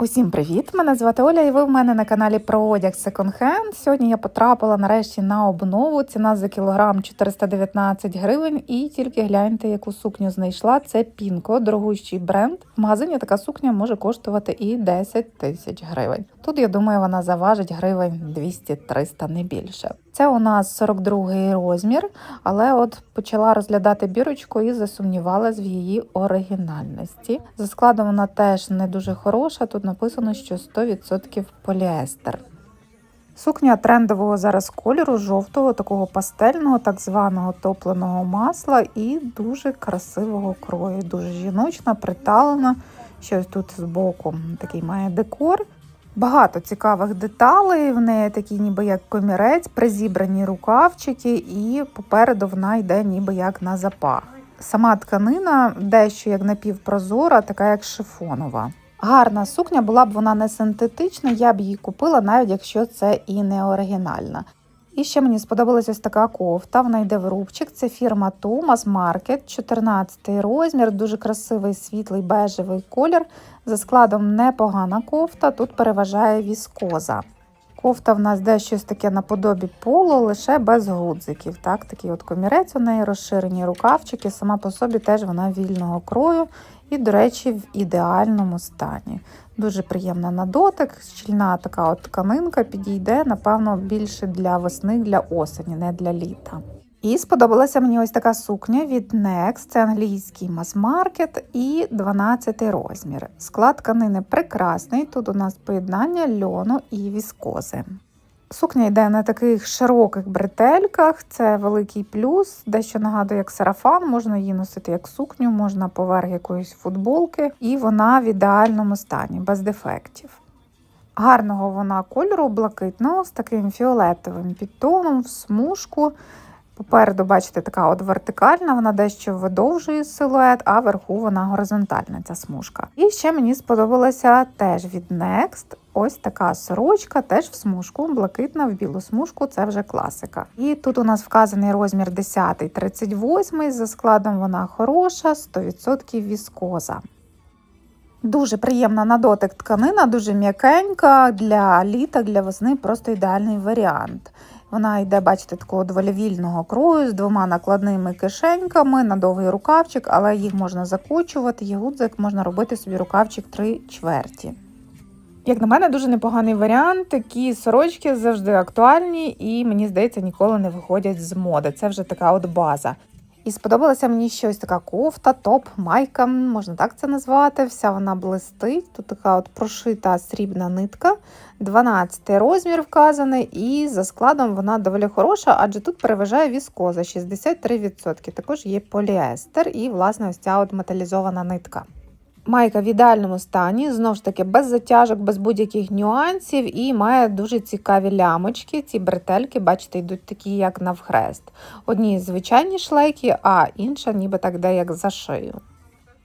Усім привіт! Мене звати Оля, і ви в мене на каналі про одяг Hand. Сьогодні я потрапила нарешті на обнову. Ціна за кілограм 419 гривень. І тільки гляньте, яку сукню знайшла. Це Пінко, дорогущий бренд. В магазині така сукня може коштувати і 10 тисяч гривень. Тут я думаю, вона заважить гривень 200-300, не більше. Це у нас 42 розмір, але от почала розглядати бірочку і засумнівалась в її оригінальності. За складом вона теж не дуже хороша. Тут написано, що 100% поліестер. Сукня трендового зараз кольору, жовтого, такого пастельного, так званого топленого масла і дуже красивого крою. Дуже жіночна, приталена. Щось тут збоку такий має декор. Багато цікавих деталей. В неї такі, ніби як комірець, призібрані рукавчики, і попереду вона йде ніби як на запах. Сама тканина дещо як напівпрозора, така як шифонова. Гарна сукня була б вона не синтетична, я б її купила, навіть якщо це і не оригінальна. І ще мені сподобалась ось така кофта. Вона йде в рубчик. Це фірма Thomas Market, 14 розмір, дуже красивий світлий бежевий колір. За складом непогана кофта. Тут переважає віскоза. Кофта в нас де щось таке наподобі полу, лише без гудзиків. Так, Такий от комірець у неї розширені рукавчики. Сама по собі теж вона вільного крою і, до речі, в ідеальному стані. Дуже приємна на дотик, щільна така от тканинка підійде, напевно, більше для весни, для осені, не для літа. І сподобалася мені ось така сукня від Next, це англійський мас-маркет і 12 розмір. Склад тканини прекрасний. Тут у нас поєднання льону і віскози. Сукня йде на таких широких бретельках, це великий плюс, дещо нагадує як сарафан, можна її носити як сукню, можна поверх якоїсь футболки, і вона в ідеальному стані, без дефектів. Гарного вона кольору блакитного з таким фіолетовим підтоном в смужку. Попереду, бачите, така от вертикальна, вона дещо видовжує силует, а вверху вона горизонтальна, ця смужка. І ще мені сподобалася теж від Next ось така сорочка, теж в смужку, блакитна в білу смужку, це вже класика. І тут у нас вказаний розмір 10 38 за складом вона хороша, 100% віскоза. Дуже приємна на дотик тканина, дуже м'якенька для літа, для весни просто ідеальний варіант. Вона йде, бачите, такого доволі крою з двома накладними кишеньками на довгий рукавчик, але їх можна закочувати, і гудзик, можна робити собі рукавчик три чверті. Як на мене, дуже непоганий варіант. Такі сорочки завжди актуальні і, мені здається, ніколи не виходять з моди. Це вже така от база. І сподобалася мені щось така кофта, топ, майка, можна так це назвати. Вся вона блистить. Тут така от прошита срібна нитка, 12 розмір вказаний, і за складом вона доволі хороша, адже тут переважає віскоза 63%. Також є поліестер і, власне, ось ця от металізована нитка. Майка в ідеальному стані, знову ж таки, без затяжок, без будь-яких нюансів, і має дуже цікаві лямочки. Ці бретельки, бачите, йдуть такі, як навхрест. Одні звичайні шлейки, а інша, ніби так, де як за шию.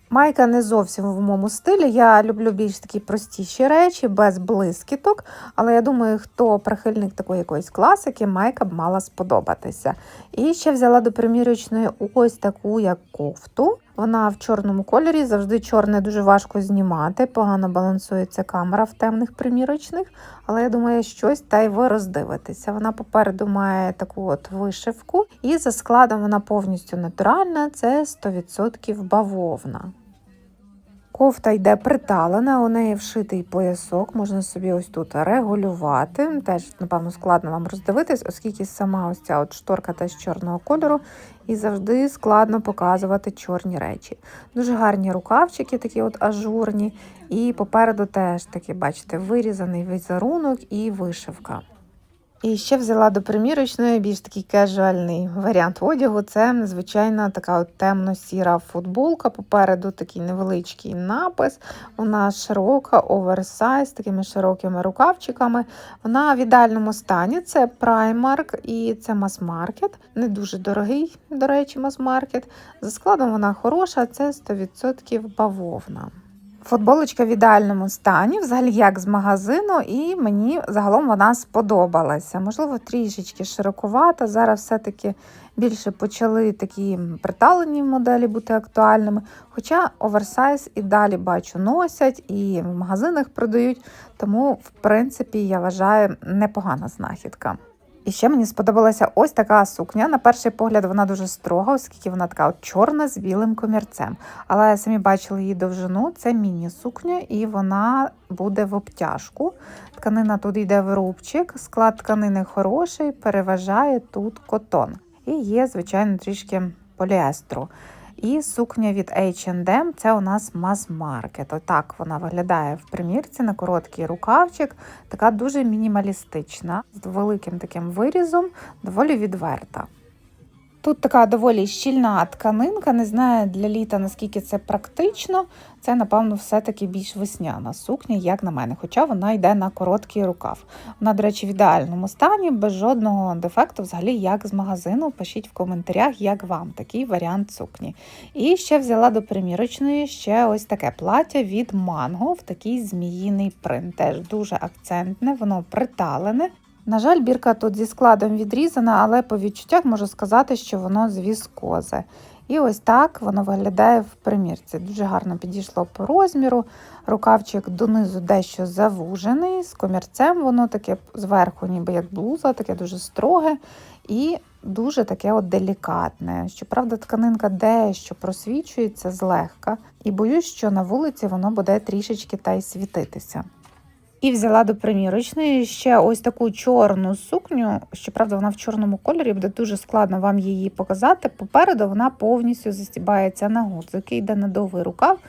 Майка не зовсім в моєму стилі. Я люблю більш такі простіші речі, без блискіток. Але я думаю, хто прихильник такої якоїсь класики, майка б мала сподобатися. І ще взяла до примірочної ось таку як кофту. Вона в чорному кольорі, завжди чорне дуже важко знімати, погано балансується камера в темних примірочних, але я думаю, щось та й ви роздивитеся. Вона попереду має таку от вишивку, і за складом вона повністю натуральна, це 100% бавовна. Кофта йде приталена, у неї вшитий поясок, можна собі ось тут регулювати. Теж, напевно, складно вам роздивитись, оскільки сама ось ця от шторка теж чорного кольору, і завжди складно показувати чорні речі. Дуже гарні рукавчики, такі от ажурні, і попереду теж такі, бачите, вирізаний візерунок і вишивка. І ще взяла до примірочної більш такий кежуальний варіант одягу. Це звичайна така от темно-сіра футболка. Попереду такий невеличкий напис. Вона широка, оверсайз, такими широкими рукавчиками. Вона в ідеальному стані. Це Primark і це мас-маркет. Не дуже дорогий, до речі, мас-маркет. За складом вона хороша, це 100% бавовна. Футболочка в ідеальному стані, взагалі як з магазину, і мені загалом вона сподобалася. Можливо, трішечки широкувата. Зараз все-таки більше почали такі приталені моделі бути актуальними. Хоча оверсайз і далі бачу носять, і в магазинах продають, тому, в принципі, я вважаю непогана знахідка. І ще мені сподобалася ось така сукня. На перший погляд вона дуже строга, оскільки вона така от чорна з білим комірцем. Але самі бачили її довжину, це міні-сукня, і вона буде в обтяжку. Тканина тут йде в рубчик, склад тканини хороший, переважає тут котон. І є, звичайно, трішки поліестру. І сукня від H&M, це у нас мас-маркет. Отак вона виглядає в примірці на короткий рукавчик, така дуже мінімалістична, з великим таким вирізом, доволі відверта. Тут така доволі щільна тканинка, не знаю для літа наскільки це практично. Це, напевно, все-таки більш весняна сукня, як на мене, хоча вона йде на короткий рукав. Вона, до речі, в ідеальному стані, без жодного дефекту, взагалі, як з магазину. Пишіть в коментарях, як вам такий варіант сукні. І ще взяла до примірочної ще ось таке плаття від Манго в такий зміїний принт. Теж дуже акцентне, воно приталене. На жаль, бірка тут зі складом відрізана, але по відчуттях можу сказати, що воно з. І ось так воно виглядає в примірці. Дуже гарно підійшло по розміру. Рукавчик донизу дещо завужений, з комірцем воно таке зверху, ніби як блуза, таке дуже строге і дуже таке от делікатне. Щоправда, тканинка дещо просвічується злегка, і боюсь, що на вулиці воно буде трішечки та й світитися. І взяла до примірочної ще ось таку чорну сукню. Щоправда, вона в чорному кольорі, буде дуже складно вам її показати. Попереду вона повністю застібається на гудзики, йде на довгий рукав,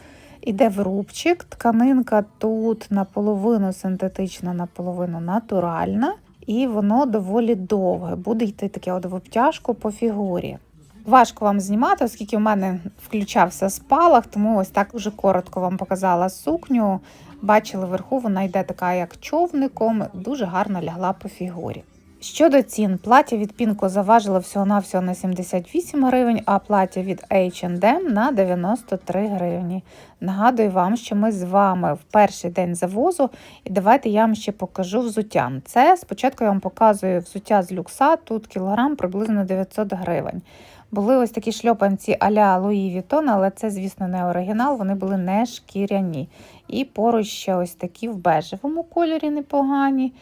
іде в рубчик. Тканинка тут наполовину синтетична, наполовину натуральна, і воно доволі довге. Буде йти таке от в обтяжку по фігурі. Важко вам знімати, оскільки в мене включався спалах, тому ось так дуже коротко вам показала сукню. Бачили вверху, вона йде така, як човником, дуже гарно лягла по фігурі. Щодо цін, плаття від Пінко заважило всього-навсього на 78 гривень, а плаття від H&M на 93 гривні. Нагадую вам, що ми з вами в перший день завозу, і давайте я вам ще покажу взуття. Це спочатку я вам показую взуття з люкса, тут кілограм приблизно 900 гривень. Були ось такі шльопанці а-ля Луї Вітон, але це, звісно, не оригінал, вони були не шкіряні. І поруч ще ось такі в бежевому кольорі непогані.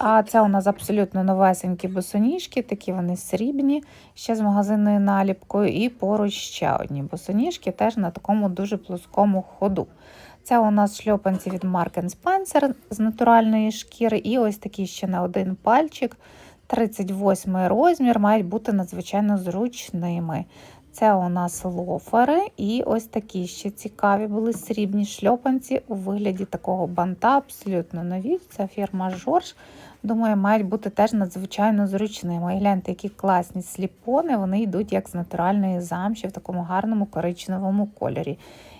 А це у нас абсолютно новесенькі босоніжки, такі вони срібні, ще з магазинною наліпкою. І поруч ще одні босоніжки, теж на такому дуже плоскому ходу. Це у нас шльопанці від Mark Spencer з натуральної шкіри, і ось такі ще на один пальчик. 38 розмір, мають бути надзвичайно зручними. Це у нас лофери, і ось такі ще цікаві були срібні шльопанці у вигляді такого банта, абсолютно нові. Це фірма Жорж. Думаю, мають бути теж надзвичайно зручними. І гляньте, які класні сліпони, вони йдуть як з натуральної замші в такому гарному коричневому кольорі.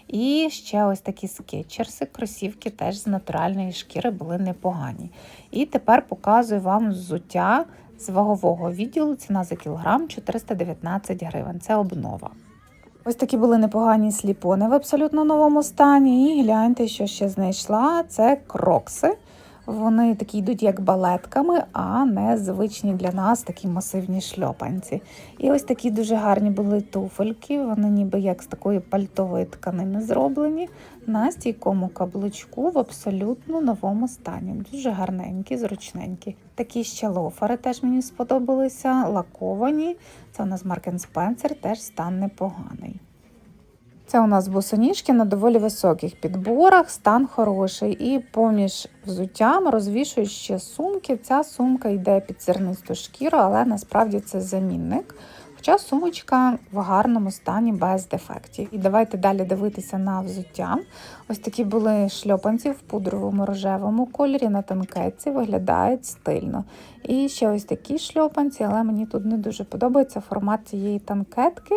І ще ось такі скетчерси, кросівки теж з натуральної шкіри були непогані. І тепер показую вам взуття з вагового відділу. Ціна за кілограм 419 гривень. Це обнова. Ось такі були непогані сліпони в абсолютно новому стані. І гляньте, що ще знайшла. Це крокси. Вони такі йдуть як балетками, а не звичні для нас такі масивні шльопанці. І ось такі дуже гарні були туфельки. Вони ніби як з такої пальтової тканини зроблені на стійкому каблучку в абсолютно новому стані. Дуже гарненькі, зручненькі. Такі ще лофери теж мені сподобалися, лаковані. Це у нас Mark Spencer, теж стан непоганий. Це у нас босоніжки на доволі високих підборах, стан хороший. І поміж взуттям розвішують ще сумки. Ця сумка йде під зернисту шкіру, але насправді це замінник. Хоча сумочка в гарному стані без дефектів. І давайте далі дивитися на взуття. Ось такі були шльопанці в пудровому рожевому кольорі на танкетці, виглядають стильно. І ще ось такі шльопанці, але мені тут не дуже подобається формат цієї танкетки.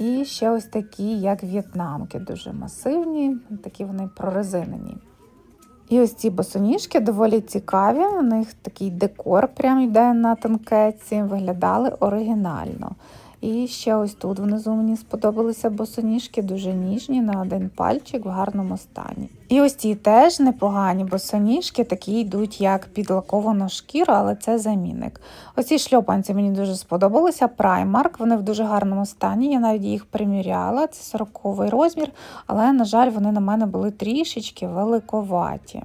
І ще ось такі, як в'єтнамки, дуже масивні, такі вони прорезинені. І ось ці босоніжки доволі цікаві. У них такий декор прям йде на танкеці. виглядали оригінально. І ще ось тут внизу мені сподобалися босоніжки, дуже ніжні на один пальчик в гарному стані. І ось ці теж непогані босоніжки, такі йдуть як підлакована шкіра, але це замінник. Оці шльопанці мені дуже сподобалися. Primark, вони в дуже гарному стані. Я навіть їх приміряла. Це 40-й розмір, але, на жаль, вони на мене були трішечки великоваті.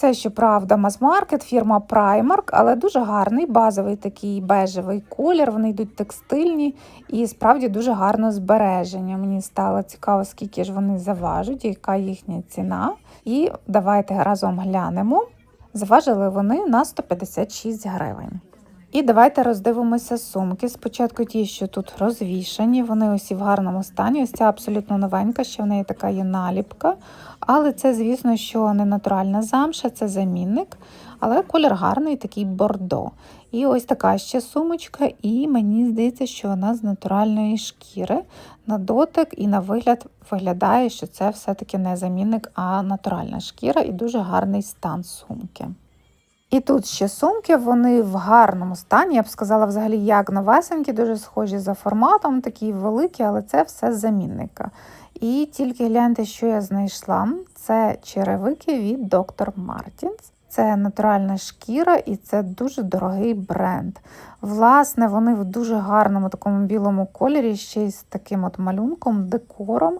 Це, щоправда, мас-маркет, фірма Primark, але дуже гарний базовий такий бежевий колір. Вони йдуть текстильні і справді дуже гарно збереження. Мені стало цікаво, скільки ж вони заважуть, яка їхня ціна. І давайте разом глянемо. Заважили вони на 156 гривень. І давайте роздивимося сумки. Спочатку ті, що тут розвішані, вони усі в гарному стані. Ось ця абсолютно новенька, ще в неї така є наліпка. Але це, звісно, що не натуральна замша, це замінник. Але колір гарний, такий бордо. І ось така ще сумочка, і мені здається, що вона з натуральної шкіри. На дотик і на вигляд виглядає, що це все-таки не замінник, а натуральна шкіра і дуже гарний стан сумки. І тут ще сумки, вони в гарному стані, я б сказала, взагалі, як новесенькі, дуже схожі за форматом, такі великі, але це все з замінника. І тільки гляньте, що я знайшла. Це черевики від Dr. Martens. Це натуральна шкіра і це дуже дорогий бренд. Власне, вони в дуже гарному такому білому кольорі, ще й з таким от малюнком, декором.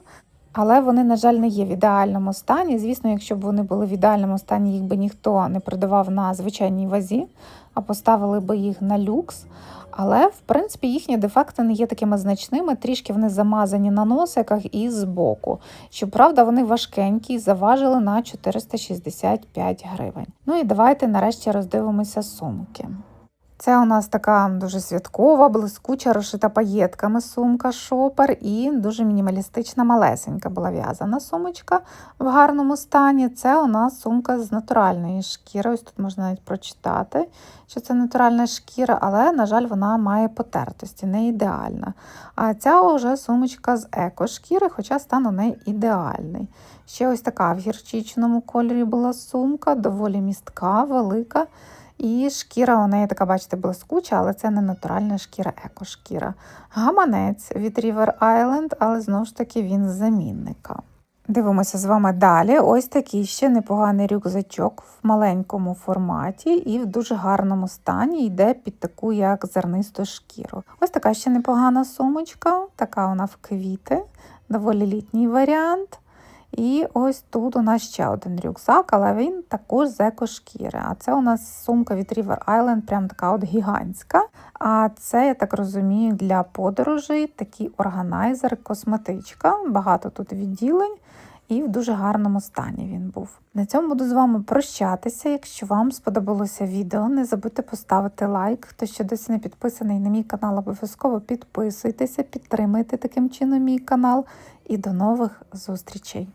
Але вони, на жаль, не є в ідеальному стані. Звісно, якщо б вони були в ідеальному стані, їх би ніхто не продавав на звичайній вазі, а поставили би їх на люкс. Але, в принципі, їхні дефекти не є такими значними, трішки вони замазані на носиках і збоку. Щоправда, вони важкенькі і заважили на 465 гривень. Ну і давайте нарешті роздивимося сумки. Це у нас така дуже святкова, блискуча, розшита паєтками сумка шопер і дуже мінімалістична малесенька була в'язана сумочка в гарному стані. Це у нас сумка з натуральної шкіри. Ось тут можна навіть прочитати, що це натуральна шкіра, але, на жаль, вона має потертості, не ідеальна. А ця вже сумочка з еко-шкіри, хоча стан у неї ідеальний. Ще ось така в гірчичному кольорі була сумка, доволі містка, велика. І шкіра у неї така, бачите, блискуча, але це не натуральна шкіра, екошкіра. Гаманець від River Island, але знову ж таки він з замінника. Дивимося з вами далі. Ось такий ще непоганий рюкзачок в маленькому форматі і в дуже гарному стані йде під таку як зернисту шкіру. Ось така ще непогана сумочка, така вона в квіти, доволі літній варіант. І ось тут у нас ще один рюкзак, але він також з екошкіри. А це у нас сумка від River Island, прям така от гігантська. А це, я так розумію, для подорожей такий органайзер, косметичка. Багато тут відділень. І в дуже гарному стані він був. На цьому буду з вами прощатися. Якщо вам сподобалося відео, не забудьте поставити лайк. Хто ще досі не підписаний на мій канал, обов'язково підписуйтеся, підтримуйте таким чином мій канал. І до нових зустрічей!